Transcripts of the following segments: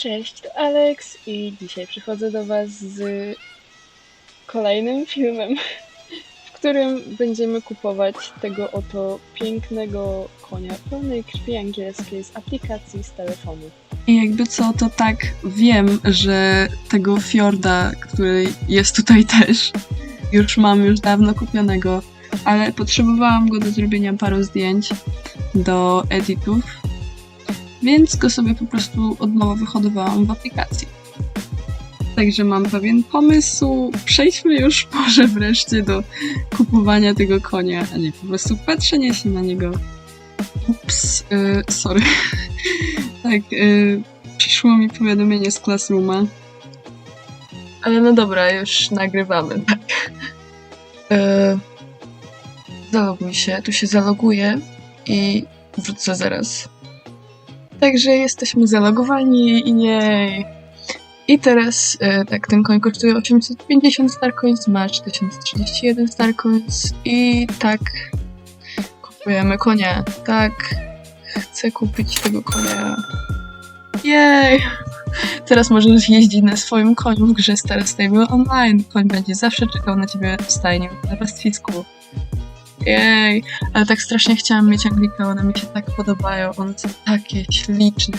Cześć, to Alex i dzisiaj przychodzę do Was z kolejnym filmem, w którym będziemy kupować tego oto pięknego konia pełnej krwi angielskiej z aplikacji z telefonu. I jakby co, to tak wiem, że tego Fjorda, który jest tutaj też, już mam już dawno kupionego, ale potrzebowałam go do zrobienia paru zdjęć do editów, więc go sobie po prostu od nowa wyhodowałam w aplikacji. Także mam pewien pomysł. Przejdźmy już może wreszcie do kupowania tego konia, a nie po prostu patrzenia się na niego. Ups, y, sorry. tak, y, przyszło mi powiadomienie z Classrooma. Ale no dobra, już nagrywamy, tak. E, zaloguj się, tu się zaloguję i wrócę zaraz. Także jesteśmy zalogowani i jej. I teraz e, tak, ten koń kosztuje 850 Starcoins, masz 1031 Starcoins i tak kupujemy konia. Tak, chcę kupić tego konia. Jej! Teraz możesz jeździć na swoim koniu w grze Star Stable Online. Koń będzie zawsze czekał na ciebie w stajni na pastwisku. Jej, ale tak strasznie chciałam mieć Anglika, one mi się tak podobają, one są takie śliczne.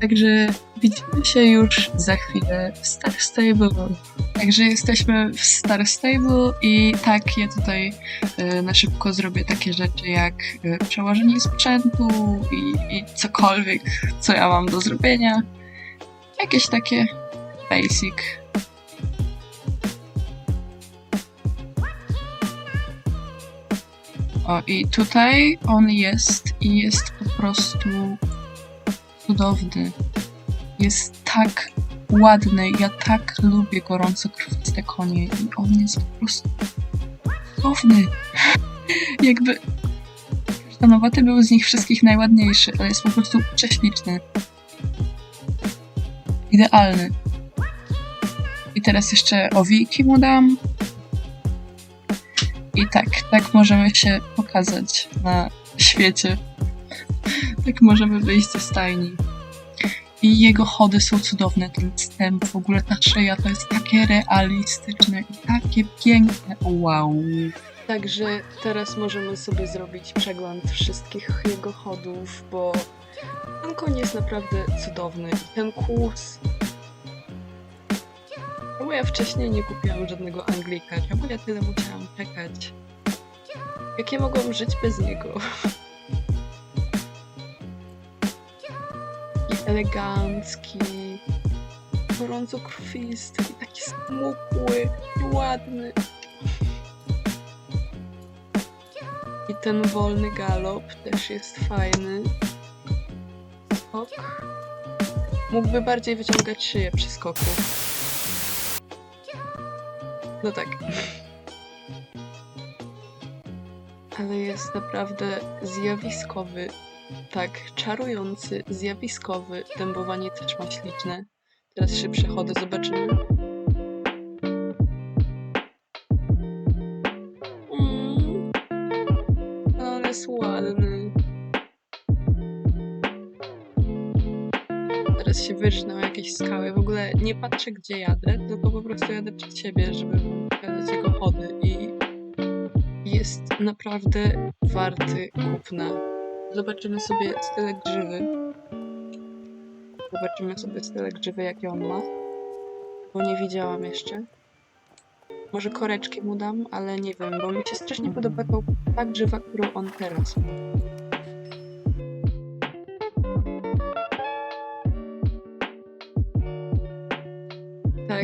Także widzimy się już za chwilę w Star Stable. Także jesteśmy w Star Stable i tak ja tutaj e, na szybko zrobię takie rzeczy jak e, przełożenie sprzętu i, i cokolwiek, co ja mam do zrobienia. Jakieś takie basic. O, i tutaj on jest i jest po prostu cudowny. Jest tak ładny. Ja tak lubię gorąco krwiste konie i on jest po prostu cudowny. Jakby kasztanowaty był z nich wszystkich najładniejszy, ale jest po prostu prześliczny idealny. I teraz jeszcze owiki mu dam. I tak, tak możemy się pokazać na świecie. Tak możemy wyjść ze stajni. I jego chody są cudowne, ten wstęp, w ogóle ta szyja to jest takie realistyczne i takie piękne. Wow. Także teraz możemy sobie zrobić przegląd wszystkich jego chodów, bo ten koń jest naprawdę cudowny. Ten kłus. Czemu ja wcześniej nie kupiłam żadnego Anglika? Czemu ja tyle musiałam czekać? Jak ja mogłam żyć bez niego? I elegancki, gorąco krwisty, taki smukły, ładny. I ten wolny galop też jest fajny. Skok. Mógłby bardziej wyciągać szyję przy skoku. No tak. Ale jest naprawdę zjawiskowy. Tak, czarujący, zjawiskowy. Dębowanie też ma śliczne. Teraz szybsze chody zobaczymy. Mm. On jest Teraz się wyrżnę o jakieś skały. W ogóle nie patrzę, gdzie jadę, tylko po prostu jadę przed siebie, żeby pokazać jego chody. I jest naprawdę warty kupna. Zobaczymy sobie style grzywy. Zobaczymy sobie style grzywy, jakie on ma. Bo nie widziałam jeszcze. Może koreczki mu dam, ale nie wiem, bo mi się strasznie podoba ta grzywa, którą on teraz ma.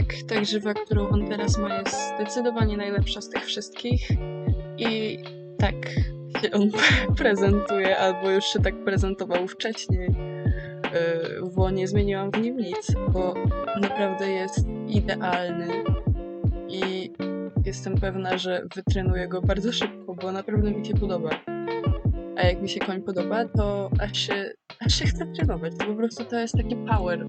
Tak, ta grzywa, którą on teraz ma, jest zdecydowanie najlepsza z tych wszystkich. I tak się on prezentuje, albo już się tak prezentował wcześniej, yy, bo nie zmieniłam w nim nic, bo naprawdę jest idealny i jestem pewna, że wytrenuję go bardzo szybko, bo naprawdę mi się podoba. A jak mi się koń podoba, to aż się, aż się chce trenować. To po prostu to jest taki power.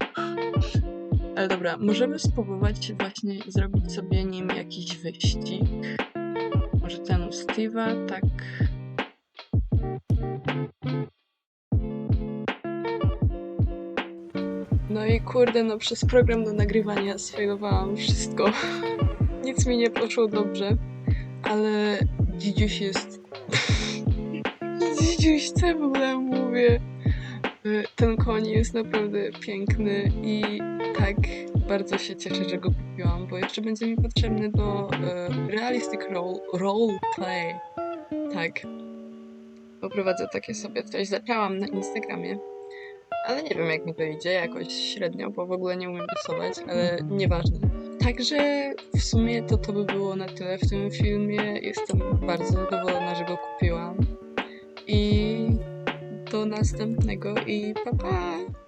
Ale dobra, możemy spróbować właśnie zrobić sobie nim jakiś wyścig. Może ten u Steve'a, tak. No i kurde, no przez program do nagrywania sfailowałam wszystko. Nic mi nie poszło dobrze, ale dzidziuś jest... dzidziuś, co w ogóle mówię? Y, Ten koń jest naprawdę piękny i tak bardzo się cieszę, że go kupiłam, bo jeszcze będzie mi potrzebny do e, realistic role, role play. Tak. Poprowadzę takie sobie coś. Zaczęłam na Instagramie, ale nie wiem jak mi to idzie, jakoś średnio, bo w ogóle nie umiem rysować, ale nieważne. Także w sumie to to by było na tyle w tym filmie. Jestem bardzo zadowolona, że go kupiłam. I następnego i pa pa!